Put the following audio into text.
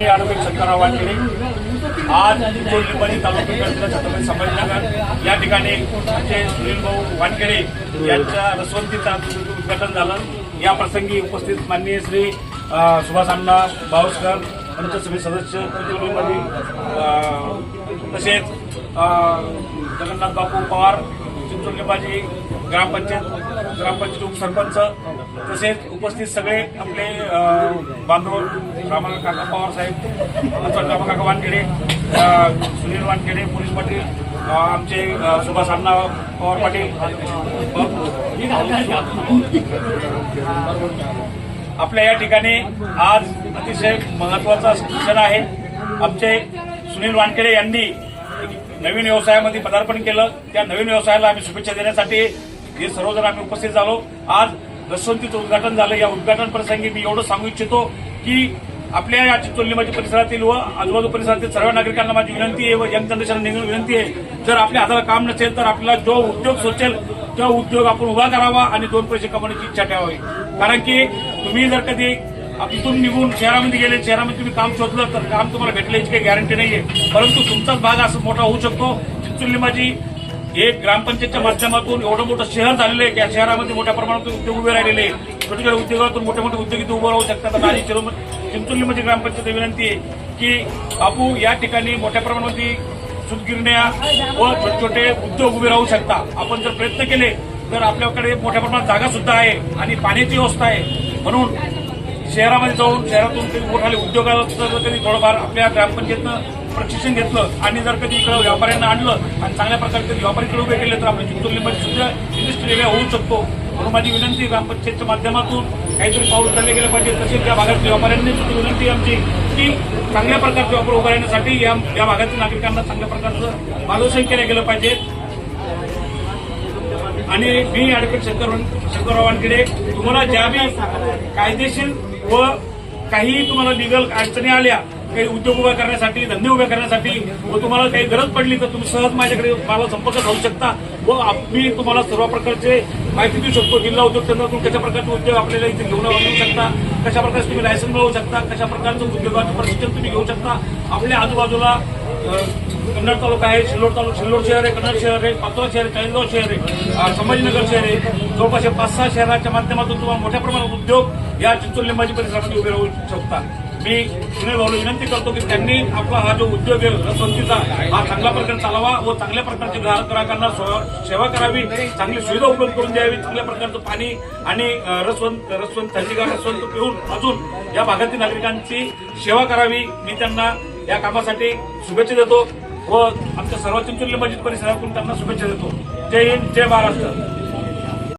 आरोग्य शंकरराव वानखेडे आज चिंचोली तालुक्यातील छत्रपती संभाजीनगर या ठिकाणी आमचे सुनील भाऊ वानखेडे यांच्या रसवंतीचं उद्घाटन झालं. या प्रसंगी उपस्थित माननीय श्री सुभाष अण्णा बावस्कर पंचसभे सदस्य तसेच जगन्नाथ बापू पवार चिंचोलीबाजी ग्रामपंचायत ग्रामपंचायत उपसरपंच तसेच उपस्थित सगळे आपले बांधव रामाला काका पवार साहेब रामा काका वानखेडे सुनील वानखेडे पोलीस पाटील आमचे सुभाष अण्णा पवार पाटील. आपल्या या ठिकाणी आज अतिशय महत्त्वाचा क्षण आहे. आमचे सुनील वानखेडे यांनी नवीन व्यवसायामध्ये पदार्पण केलं. त्या नवीन व्यवसायाला आम्ही शुभेच्छा देण्यासाठी हे सर्वजण आम्ही उपस्थित झालो. आज दशवंतीचं उद्घाटन झालं. या उद्घाटन प्रसंगी मी एवढं सांगू इच्छितो की आपल्या या चिंचोली परिसरातील व आजूबाजू परिसरातील सर्व नागरिकांना माझी विनंती आहे व यंग जनरेशनला विनंती आहे. जर आपल्या हाताला काम नसेल तर आपला जो उद्योग सोचेल तो उद्योग आपण उभा करावा आणि दोन पैसे कमवण्याची इच्छा ठेवावी. कारण की तुम्ही जर कधी तिथून निघून शहरामध्ये गेले शहरामध्ये तुम्ही काम शोधलं तर काम तुम्हाला भेटलं याची काही गॅरंटी नाहीये. परंतु तुमचाच भाग असं मोठा होऊ शकतो. चिंचोली माझी एक ग्रामपंचायतच्या माध्यमातून एवढं मोठं शहर झालेलं आहे की या शहरामध्ये मोठ्या प्रमाणात उद्योग उभे राहिलेले आहे. छोट्या छोट्या उद्योगातून मोठे मोठे उद्योग इथे उभं राहू शकतात. आणि माझी चिरो- चिंचोलीमध्ये ग्रामपंचायत विनंती आहे की बापू या ठिकाणी मोठ्या प्रमाणामध्ये सुतगिरण्या व छोटे छोटे उद्योग उभे राहू शकता. आपण जर प्रयत्न केले तर आपल्याकडे मोठ्या प्रमाणात जागा सुद्धा आहे आणि पाण्याची व्यवस्था आहे. म्हणून शहरामध्ये जाऊन शहरातून काही मोठाले उद्योगाला जर कधी थोडंफार आपल्या ग्रामपंचायतनं प्रशिक्षण घेतलं आणि जर कधी इकडं व्यापाऱ्यांना आणलं आणि चांगल्या प्रकारे कधी व्यापारीकडे उभे केले तर आपल्या चिंचोलीमध्ये सुद्धा इंडस्ट्री एरिया होऊ शकतो. म्हणून माझी विनंती ग्रामपंचायतच्या माध्यमातून काहीतरी पाऊल उचलले गेले पाहिजे. तसेच त्या भागातील व्यापाऱ्यांनी सुद्धा विनंती आमची की चांगल्या प्रकारचे व्यापार उभारण्यासाठी या या भागातील नागरिकांना चांगल्या प्रकारचं मार्गदर्शन केलं गेलं पाहिजे. आणि मी ऍडव्होकेट शंकर शंकररावांकडे तुम्हाला ज्या बी कायदेशीर व काही तुम्हाला लिगल अडचणी आल्या काही उद्योग उभा करण्यासाठी धंदे उभे करण्यासाठी व तुम्हाला काही गरज पडली तर तुम्ही सहज माझ्याकडे मला संपर्क साधू शकता. व मी तुम्हाला सर्व प्रकारचे माहिती देऊ शकतो. जिल्हा उद्योग केंद्रातून कशा प्रकारचे उद्योग आपल्याला इथे घेऊन आणू शकता कशा प्रकारचे तुम्ही लायसन्स मिळवू शकता कशा प्रकारचं उद्योगाचं प्रशिक्षण तुम्ही घेऊ शकता. आपल्या आजूबाजूला कन्नड तालुका आहे सिल्लोड तालुका सिल्लोड शहर आहे कन्नड शहर आहे पातोळा शहर आहे चाळीसगाव शहर आहे संभाजीनगर शहर आहे. जवळपास पाच सहा शहराच्या माध्यमातून तुम्हाला मोठ्या प्रमाणात उद्योग या चिंचोली लिंबाजी परिसरामध्ये उभे राहू शकता. मी सुनील भाऊला विनंती करतो की त्यांनी आपला हा जो उद्योग आहे रसवंतीचा हा चांगल्या प्रकारे चालावा व चांगल्या प्रकारचे ग्राहक ग्राहकांना सेवा- सेवा करावी चांगली सुविधा उपलब्ध करून द्यावी चांगल्या प्रकारचं पाणी आणि रसवंत रसवंत थंडीगार रसवंत पिऊन अजून या भागातील नागरिकांची सेवा करावी. मी त्यांना या कामासाठी शुभेच्छा देतो व आमच्या सर्व चिंचोली मस्जिद परिसरातून त्यांना शुभेच्छा देतो. जय हिंद जय महाराष्ट्र.